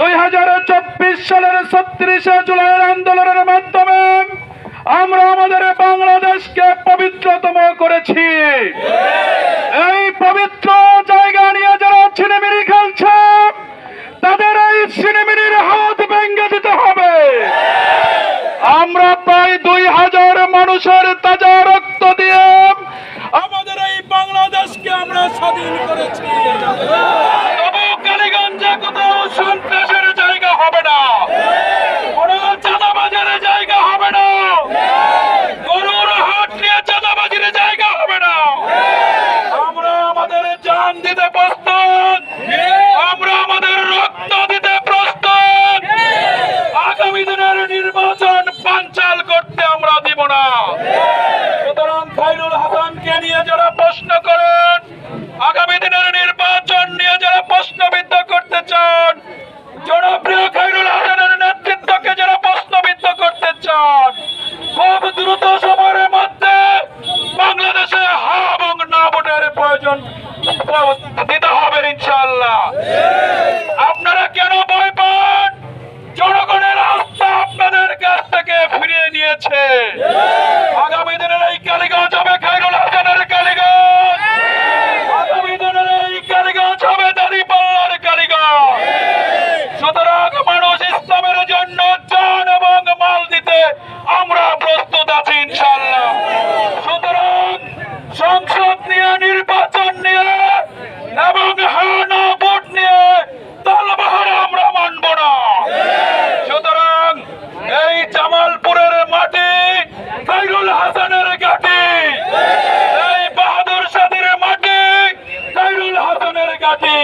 দুই হাজার চব্বিশ সালের ছত্রিশে জুলাইয়ের আন্দোলনের মাধ্যমে আমরা আমাদের বাংলাদেশকে পবিত্রতম করেছি। এই পবিত্র জায়গা নিয়ে যারা ছিনিমিনি খেলছে, তাদের এই ছিনিমিনির হাত ভেঙে দিতে হবে। আমরা প্রায় দুই হাজার মানুষের তাজা রক্ত দিয়ে আমাদের এই বাংলাদেশকে আমরা স্বাধীন করেছি। জান দিতে প্রস্তুত। আমরা আমাদের রক্ত দিতে প্রস্তুত। আগামী দিনের নির্বাচন পাঞ্চাল করতে আমরা দিব না। সুতরাং খাইরুল হাসানকে নিয়ে যারা প্রশ্ন করেন আগামী দিনের নির্বাচন নিয়ে যারা প্রশ্নবিদ্ধ করতে চান জনপ্রিয় খাইরুল হাসানের নেতৃত্বকে যারা প্রশ্নবিদ্ধ করতে চান খুব দ্রুত সময়ের মধ্যে বাংলাদেশে হা এবং না ভোটের প্রয়োজন দিতে ইনশাল্লাহ আপনারা কেন পান? জনগণের আস্থা আপনাদের কাছ থেকে ফিরিয়ে নিয়েছে। খাইরুল হাসানের ঘাটি এই বাহাদুর সাদের মাটি খাইরুল হাসানের ঘাটি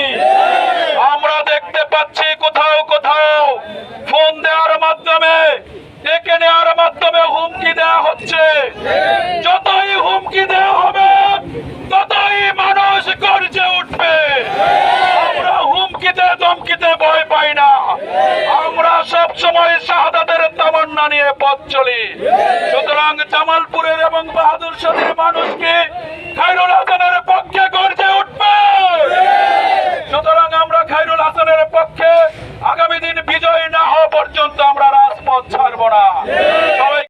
আমরা দেখতে পাচ্ছি নিয়ে পথ চলি। সুতরাং জামালপুরের এবং বাহাদুর শরীর মানুষকে খাইরুল হাসানের পক্ষে গর্জে উঠবে। সুতরাং আমরা খাইরুল হাসানের পক্ষে আগামী দিন বিজয় না হওয়া পর্যন্ত আমরা রাজপথ ছাড়ব না।